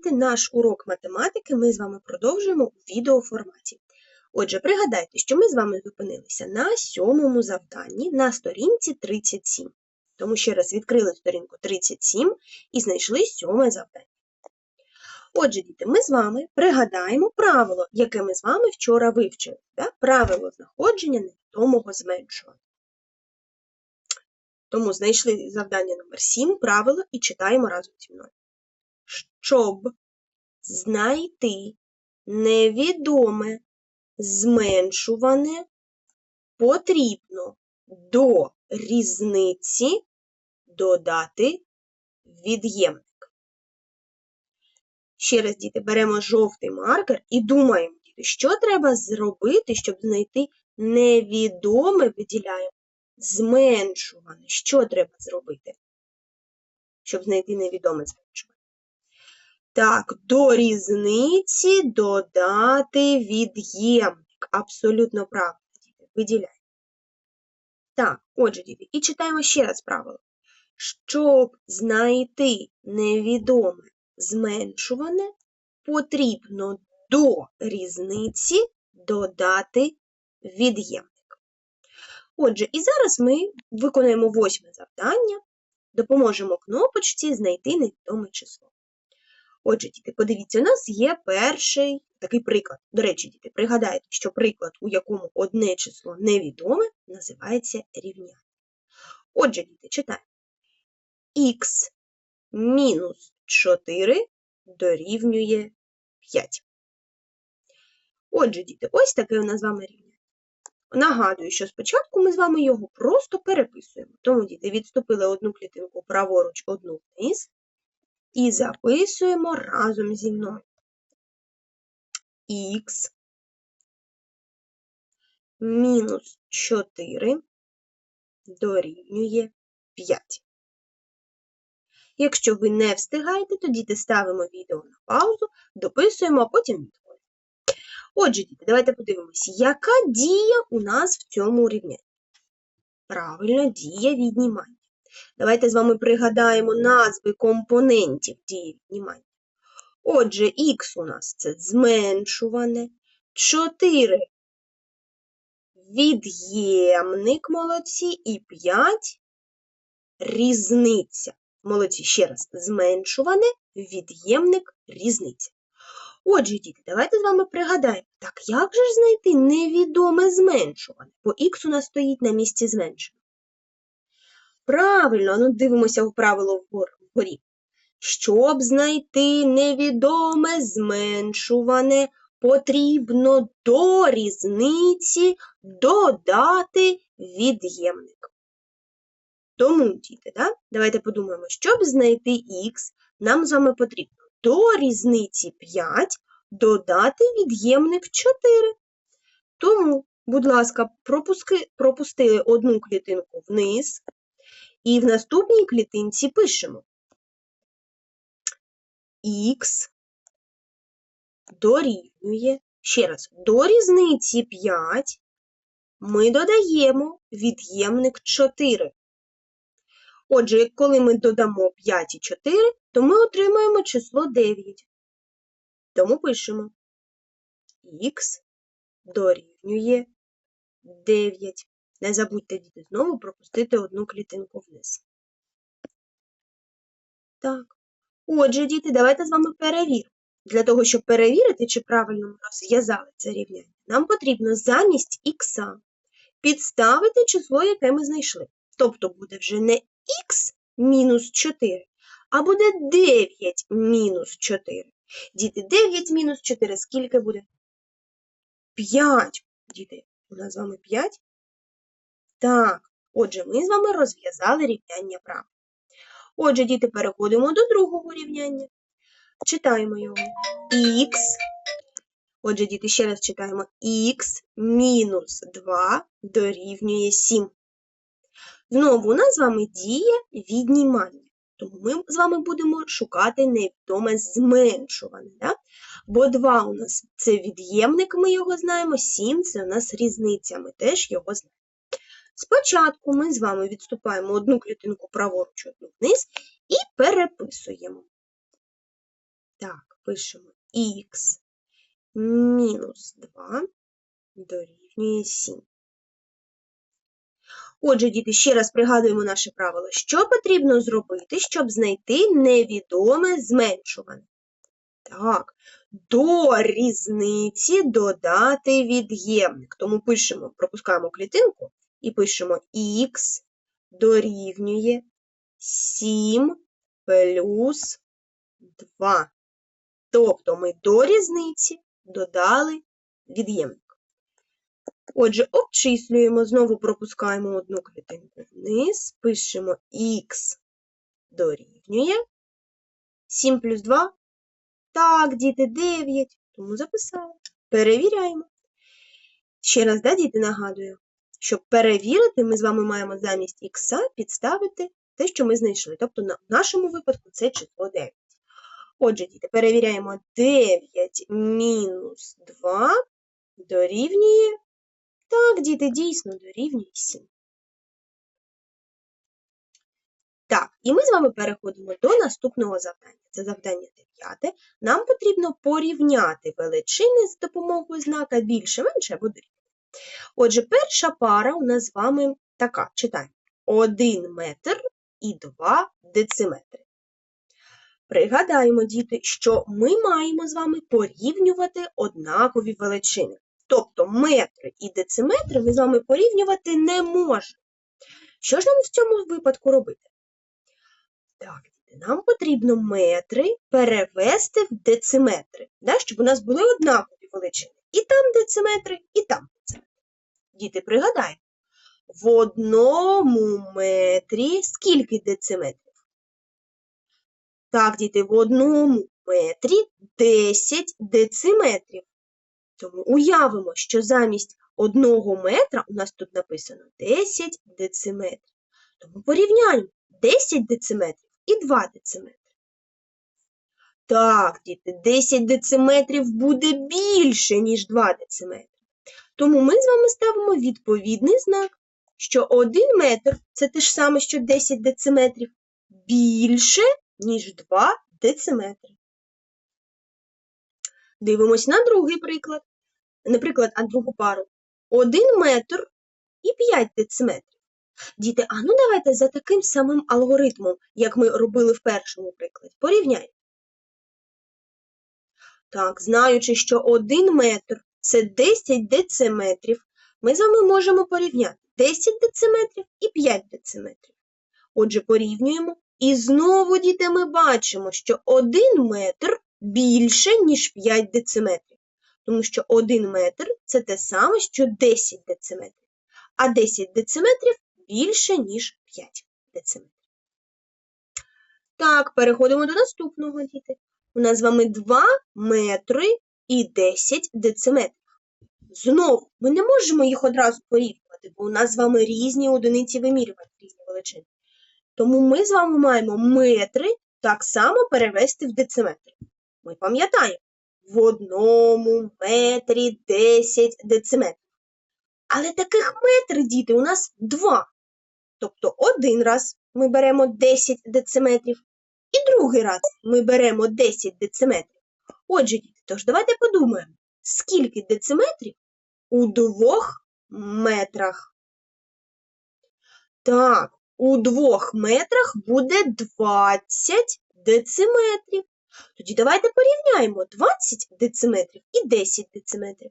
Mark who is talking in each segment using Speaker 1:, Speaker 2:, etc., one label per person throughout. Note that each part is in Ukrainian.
Speaker 1: діти, наш урок математики ми з вами продовжуємо у відеоформаті. Отже, пригадайте, що ми з вами зупинилися на сьомому завданні на сторінці 37. Тому ще раз відкрили сторінку 37 і знайшли сьоме завдання. Отже, діти, ми з вами пригадаємо правило, яке ми з вами вчора вивчили. Да? Правило знаходження невідомого зменшування. Тому знайшли завдання номер 7, правило, і читаємо разом зі мною. Щоб знайти невідоме зменшуване, потрібно до різниці додати від'ємник. Ще раз, діти, беремо жовтий маркер і думаємо, що треба зробити, щоб знайти невідоме, виділяємо зменшуване. Що треба зробити, щоб знайти невідоме зменшуване? Так, до різниці додати від'ємник. Абсолютно правильно, виділяємо. Так, отже, діти, і читаємо ще раз правило. Щоб знайти невідоме зменшуване, потрібно до різниці додати від'ємник. Отже, і зараз ми виконаємо восьме завдання, допоможемо кнопочці знайти невідоме число. Отже, діти, подивіться, у нас є перший такий приклад. До речі, діти, пригадайте, що приклад, у якому одне число невідоме, називається рівняння. Отже, діти, читаємо. Х мінус 4 дорівнює 5. Отже, діти, ось таке у нас з вами рівняння. Нагадую, що спочатку ми з вами його просто переписуємо. Тому, діти, відступили одну клітинку праворуч, одну вниз і записуємо разом зі мною. Х мінус 4 дорівнює 5. Якщо ви не встигаєте, то діти ставимо відео на паузу, дописуємо, а потім відходимо. Отже, діти, давайте подивимося, яка дія у нас в цьому рівнянні? Правильно, дія віднімання. Давайте з вами пригадаємо назви компонентів дії віднімання. Отже, х у нас це зменшуване, 4 від'ємник молодці і 5 різниця. Молодці, ще раз, зменшуване, від'ємник, різниця. Отже, діти, давайте з вами пригадаємо, так як же ж знайти невідоме зменшуване? Бо х у нас стоїть на місці зменшення. Правильно, ну дивимося в правило вгорі. Щоб знайти невідоме зменшуване, потрібно до різниці додати від'ємник. Тому, діти, да? давайте подумаємо, щоб знайти х, нам з вами потрібно до різниці 5 додати від'ємник 4. Тому, будь ласка, пропуски, пропустили одну клітинку вниз, і в наступній клітинці пишемо х дорівнює, ще раз, до різниці 5 ми додаємо від'ємник 4. Отже, коли ми додамо 5 і 4, то ми отримаємо число 9. Тому пишемо х дорівнює 9. Не забудьте, діти, знову пропустити одну клітинку вниз. Так. Отже, діти, давайте з вами перевіримо. Для того, щоб перевірити, чи правильно ми розв'язали це рівняння, нам потрібно замість х підставити число, яке ми знайшли. Тобто буде вже не х мінус 4, а буде 9 мінус 4. Діти, 9 мінус 4 скільки буде? 5. Діти, у нас з вами 5. Так, отже, ми з вами розв'язали рівняння прав. Отже, діти, переходимо до другого рівняння. Читаємо його. Х. Отже, діти, ще раз читаємо х мінус 2 дорівнює 7. Знову у нас з вами діє віднімання. Тому ми з вами будемо шукати невідоме зменшуване. Да? Бо 2 у нас це від'ємник, ми його знаємо, 7 це у нас різниця, ми теж його знаємо. Спочатку ми з вами відступаємо одну клітинку праворуч, одну вниз і переписуємо. Так, пишемо х мінус 2 дорівнює 7. Отже, діти, ще раз пригадуємо наше правило. Що потрібно зробити, щоб знайти невідоме зменшуване? Так, до різниці додати від'ємник. Тому пишемо, пропускаємо клітинку і пишемо х дорівнює 7 плюс 2. Тобто ми до різниці додали від'ємник. Отже, обчислюємо, знову пропускаємо одну клітинку вниз, пишемо х дорівнює 7 плюс 2. Так, діти, 9. Тому записали. Перевіряємо. Ще раз, да, діти, нагадую, щоб перевірити, ми з вами маємо замість х підставити те, що ми знайшли. Тобто, в нашому випадку це число 9. Отже, діти, перевіряємо 9 мінус 2 дорівнює. Так, діти, дійсно дорівнює 7. Так, і ми з вами переходимо до наступного завдання. Це завдання 9. Нам потрібно порівняти величини з допомогою знака більше, менше або дорівнює. Отже, перша пара у нас з вами така. Читаємо. 1 метр і 2 дециметри. Пригадаємо, діти, що ми маємо з вами порівнювати однакові величини. Тобто метри і дециметри ми з вами порівнювати не можемо. Що ж нам в цьому випадку робити? Так, нам потрібно метри перевести в дециметри, да, щоб у нас були однакові величини. І там дециметри, і там дециметри. Діти, пригадаємо, в одному метрі скільки дециметрів? Так, діти, в одному метрі 10 дециметрів. Тому уявимо, що замість одного метра у нас тут написано 10 дециметрів. Тому порівняємо 10 дециметрів і 2 дециметри. Так, діти, 10 дециметрів буде більше, ніж 2 дециметри. Тому ми з вами ставимо відповідний знак, що 1 метр це те ж саме, що 10 дециметрів більше, ніж 2 дециметри. Дивимось на другий приклад. Наприклад, а другу пару. 1 метр і 5 дециметрів. Діти, а ну давайте за таким самим алгоритмом, як ми робили в першому прикладі. Порівняйте. Так, знаючи, що 1 метр це 10 дециметрів, ми з вами можемо порівняти 10 дециметрів і 5 дециметрів. Отже, порівнюємо. І знову, діти, ми бачимо, що 1 метр більше, ніж 5 дециметрів. Тому що 1 метр це те саме, що 10 дециметрів. А 10 дециметрів більше, ніж 5 дециметрів. Так, переходимо до наступного, діти. У нас з вами 2 метри і 10 дециметрів. Знову, ми не можемо їх одразу порівнювати, бо у нас з вами різні одиниці вимірювання, різні величини. Тому ми з вами маємо метри так само перевести в дециметри. Ми пам'ятаємо, в одному метрі 10 дециметрів. Але таких метрів, діти, у нас два. Тобто один раз ми беремо 10 дециметрів, другий раз ми беремо 10 дециметрів. Отже, діти, тож давайте подумаємо, скільки дециметрів у двох метрах. Так, у двох метрах буде 20 дециметрів. Тоді давайте порівняємо 20 дециметрів і 10 дециметрів.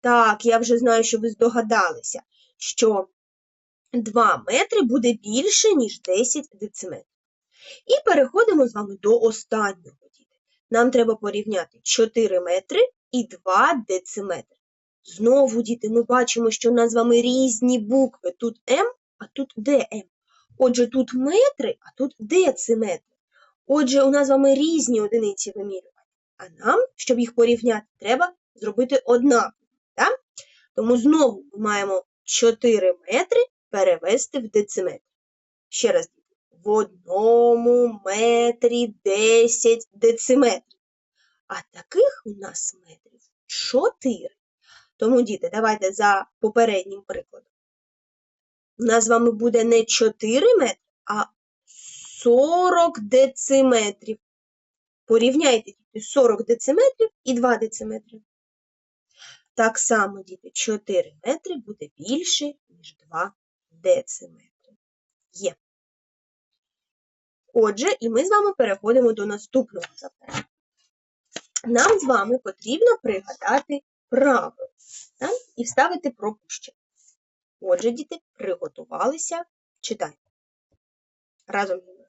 Speaker 1: Так, я вже знаю, що ви здогадалися, що 2 метри буде більше, ніж 10 дециметрів. І переходимо з вами до останнього. Нам треба порівняти 4 метри і 2 дециметри. Знову, діти, ми бачимо, що у нас з вами різні букви. Тут М, а тут ДМ. Отже, тут метри, а тут дециметри. Отже, у нас з вами різні одиниці вимірювання. А нам, щоб їх порівняти, треба зробити однаково. Тому знову ми маємо 4 метри перевести в дециметри. Ще раз, в одному метрі 10 дециметрів. А таких у нас метрів 4. Тому, діти, давайте за попереднім прикладом. У нас з вами буде не 4 метри, а 40 дециметрів. Порівняйте діти 40 дециметрів і 2 дециметри. Так само, діти, 4 метри буде більше, ніж 2 дециметри. Є. Отже, і ми з вами переходимо до наступного завдання. Нам з вами потрібно пригадати правила так? і вставити пропущення. Отже, діти, приготувалися, читаємо. Разом зі мною.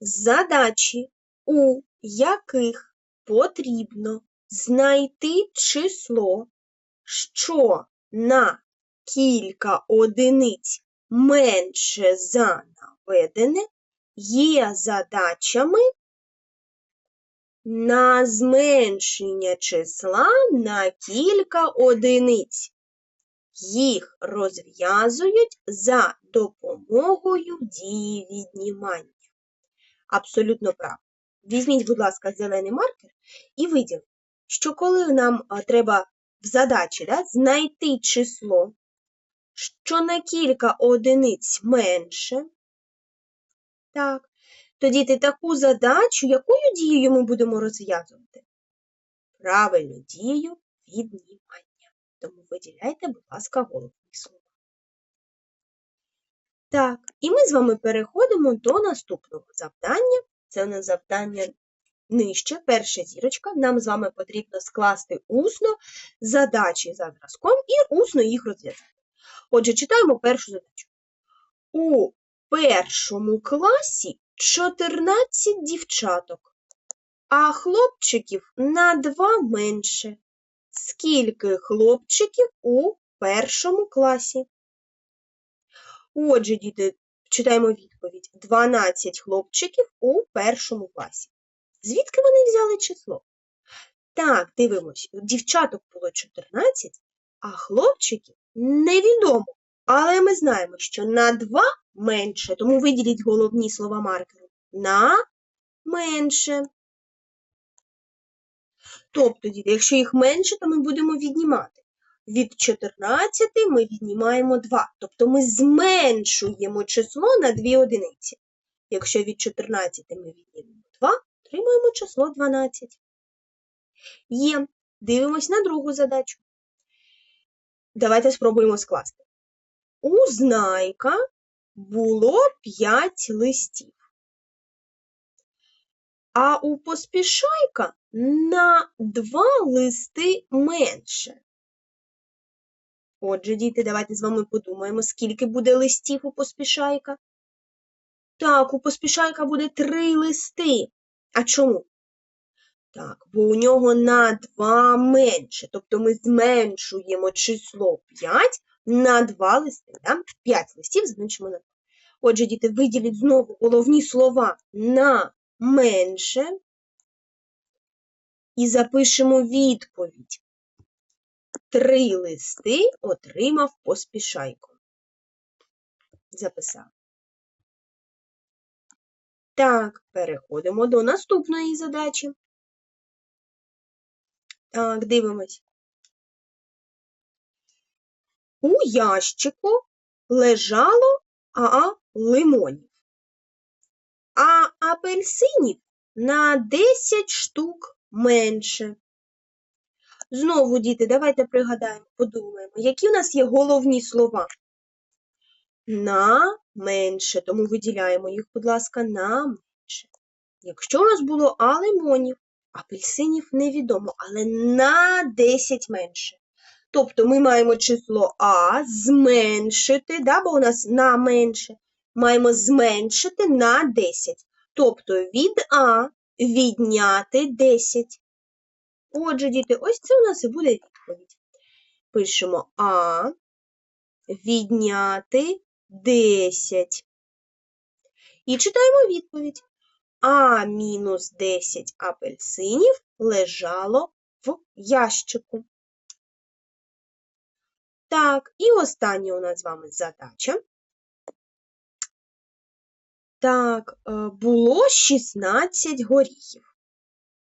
Speaker 1: Задачі, у яких потрібно знайти число, що на кілька одиниць менше за наведене, є задачами на зменшення числа на кілька одиниць. Їх розв'язують за допомогою дії віднімання. Абсолютно правильно. Візьміть, будь ласка, зелений маркер і виділіть, що коли нам треба в задачі да, знайти число, що на кілька одиниць менше, так, тоді ти таку задачу, якою дією ми будемо розв'язувати? Правильно, дію віднімання. Тому виділяйте, будь ласка, головні слова. Так, і ми з вами переходимо до наступного завдання. Це у нас завдання нижче, перша зірочка. Нам з вами потрібно скласти усно задачі за зразком і усно їх розв'язати. Отже, читаємо першу задачу. У першому класі 14 дівчаток, а хлопчиків на 2 менше. Скільки хлопчиків у першому класі? Отже, діти, читаємо відповідь. 12 хлопчиків у першому класі. Звідки вони взяли число? Так, дивимось, дівчаток було 14, а хлопчиків невідомо. Але ми знаємо, що на 2 менше, тому виділіть головні слова маркеру. На менше. Тобто, якщо їх менше, то ми будемо віднімати. Від 14 ми віднімаємо 2. Тобто ми зменшуємо число на 2 одиниці. Якщо від 14 ми віднімемо 2, отримуємо число 12. Є. Дивимось на другу задачу. Давайте спробуємо скласти. У знайка було 5 листів. А у поспішайка на 2 листи менше. Отже, діти, давайте з вами подумаємо, скільки буде листів у поспішайка. Так, у поспішайка буде 3 листи. А чому? Так, бо у нього на 2 менше. Тобто ми зменшуємо число 5 на 2 листи. Да? 5 листів зменшимо на 2. Отже, діти, виділіть знову головні слова на менше і запишемо відповідь. Три листи отримав поспішайко. Записав. Так, переходимо до наступної задачі. Так, дивимось. У ящику лежало а лимонів, а апельсинів на 10 штук менше. Знову, діти, давайте пригадаємо, подумаємо, які у нас є головні слова. На менше, тому виділяємо їх, будь ласка, на менше. Якщо у нас було а лимонів, апельсинів невідомо, але на 10 менше. Тобто ми маємо число А зменшити, да, бо у нас на менше, маємо зменшити на 10. Тобто від А відняти 10. Отже, діти, ось це у нас і буде відповідь. Пишемо А відняти 10. І читаємо відповідь. А мінус 10 апельсинів лежало в ящику. Так, і остання у нас з вами задача. Так, е, було 16 горіхів,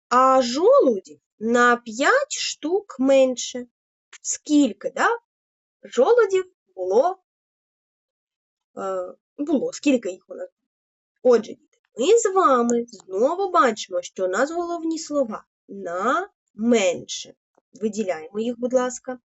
Speaker 1: а жолудів на 5 штук менше. Скільки, да? Жолудів було, е, було, скільки їх у нас? Отже, Ми з вами знову бачимо, що у нас головні слова на менше. Виділяємо їх, будь ласка.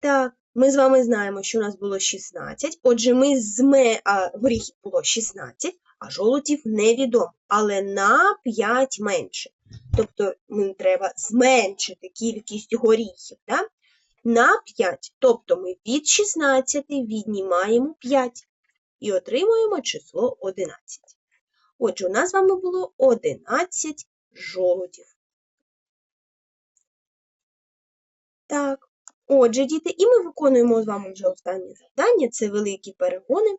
Speaker 1: Так, ми з вами знаємо, що у нас було 16. Отже, ми з ме... а, горіхів було 16, а жолудів невідомо, але на 5 менше. Тобто нам треба зменшити кількість горіхів да? на 5. Тобто ми від 16 віднімаємо 5 і отримуємо число 11. Отже, у нас з вами було 11 жолудів. Так. Отже, діти, і ми виконуємо з вами вже останнє завдання це великі перегони.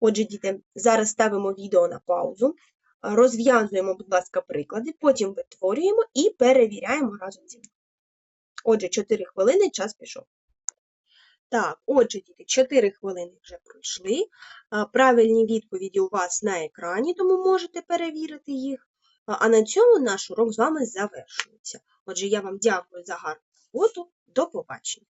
Speaker 1: Отже, діти, зараз ставимо відео на паузу, розв'язуємо, будь ласка, приклади, потім витворюємо і перевіряємо разом зі мною. Отже, 4 хвилини, час пішов. Так, отже, діти, 4 хвилини вже пройшли. Правильні відповіді у вас на екрані, тому можете перевірити їх. А на цьому наш урок з вами завершується. Отже, я вам дякую за гарну роботу. До побачення!